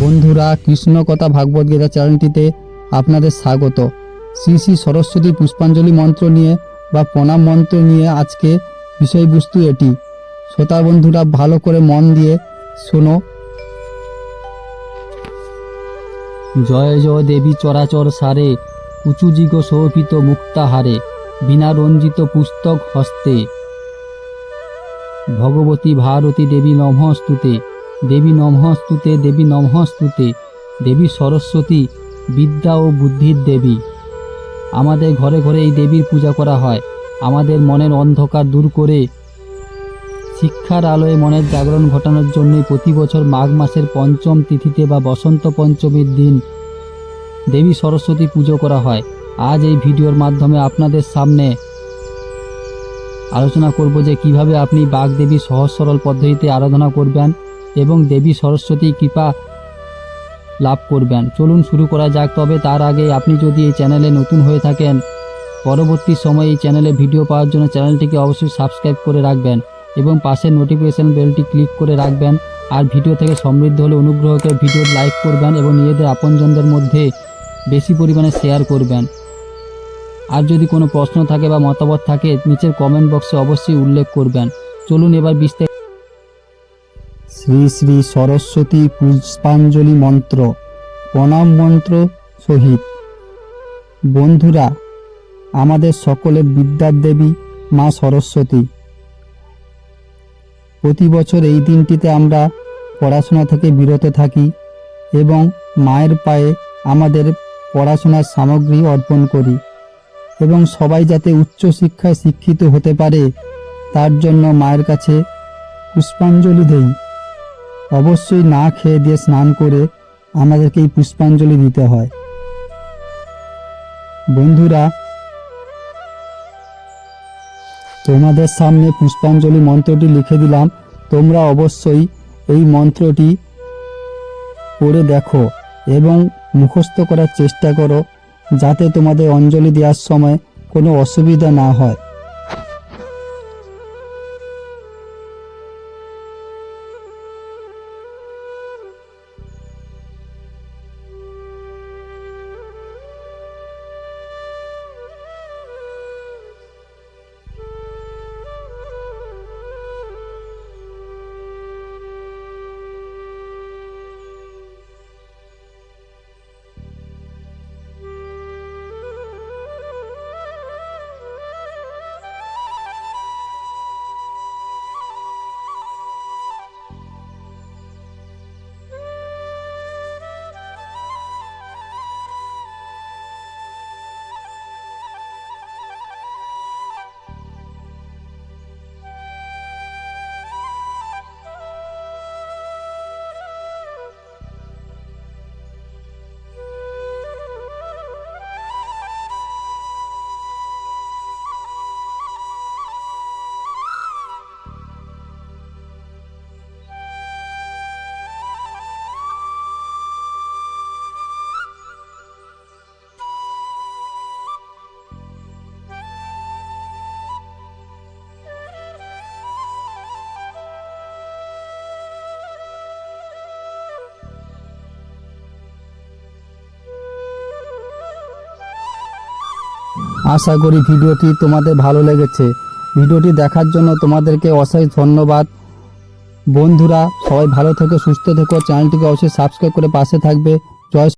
বন্ধুরা, কৃষ্ণ কথা ভাগবত গীতা চ্যানেলটিতে আপনাদের স্বাগত। শ্রী শ্রী সরস্বতী পুষ্পাঞ্জলি মন্ত্র নিয়ে বা প্রণাম মন্ত্র নিয়ে আজকে বিষয়বস্তু এটি। শ্রোতা বন্ধুরা, ভালো করে মন দিয়ে শোনো। জয় জয় দেবী চরাচর সারে, উঁচু জিগ শোভিত মুক্তাহারে বিনা রঞ্জিত পুস্তক হস্তে। ভগবতী ভারতী দেবী নমঃস্তুতে। দেবী নমঃস্তুতে দেবী নমঃস্তুতে। দেবী সরস্বতী, বিদ্যা ও বুদ্ধির দেবী। আমাদের ঘরে ঘরে এই দেবীর পূজা করা হয়। আমাদের মনের অন্ধকার দূর করে শিক্ষার আলোয় মনের জাগরণ ঘটানোর জন্যই প্রতি বছর মাঘ মাসের পঞ্চম তিথিতে বা বসন্ত পঞ্চমীর দিন দেবী সরস্বতী পুজো করা হয়। আজ এই ভিডিওর মাধ্যমে আপনাদের সামনে আলোচনা করব যে কীভাবে আপনি বাগদেবী সহজ সরল পদ্ধতিতে আরাধনা করবেন। এবং দেবী সরস্বতী কৃপা লাভ করবেন। চলুন শুরু করা যাক, তবে তার আগে আপনি যদি এই চ্যানেলে নতুন হয়ে থাকেন, পরবর্তী সময়ে এই চ্যানেলে ভিডিও পাওয়ার জন্য চ্যানেলটিকে অবশ্যই সাবস্ক্রাইব করে রাখবেন এবং পাশের নোটিফিকেশান বেলটি ক্লিক করে রাখবেন। আর ভিডিও থেকে সমৃদ্ধ হলে অনুগ্রহ করে ভিডিও লাইক করবেন এবং নিজেদের আপনজনদের মধ্যে বেশি পরিমাণে শেয়ার করবেন। আর যদি কোনো প্রশ্ন থাকে বা মতামত থাকে, নিচের কমেন্ট বক্সে অবশ্যই উল্লেখ করবেন। চলুন এবার বিস্তারিত শ্রী শ্রী সরস্বতী পুষ্পাঞ্জলি মন্ত্র, প্রণাম মন্ত্র সহিত। বন্ধুরা, আমাদের সকলের বিদ্যার দেবী মা সরস্বতী। প্রতি বছর এই দিনটিতে আমরা পড়াশোনা থেকে বিরত থাকি এবং মায়ের পায়ে আমাদের পড়াশোনার সামগ্রী অর্পণ করি এবং সবাই যাতে উচ্চ শিক্ষায় শিক্ষিত হতে পারে, তার জন্য মায়ের কাছে পুষ্পাঞ্জলি দেই। অবশ্যই না খেয়ে দিয়ে স্নান করে আমাদেরকে এই পুষ্পাঞ্জলি দিতে হয়। বন্ধুরা, তোমাদের সামনে পুষ্পাঞ্জলি মন্ত্রটি লিখে দিলাম। তোমরা অবশ্যই এই মন্ত্রটি পড়ে দেখো এবং মুখস্থ করার চেষ্টা করো যাতে তোমাদের অঞ্জলি দেওয়ার সময় কোনো অসুবিধা না হয়। আশা করি ভিডিওটি তোমাদের ভালো লেগেছে। ভিডিওটি দেখার জন্য তোমাদেরকে অশেষ ধন্যবাদ। বন্ধুরা, সবাই ভালো থেকো, সুস্থ থেকো। চ্যানেলটিকে অবশ্যই সাবস্ক্রাইব করে পাশে থাকবে।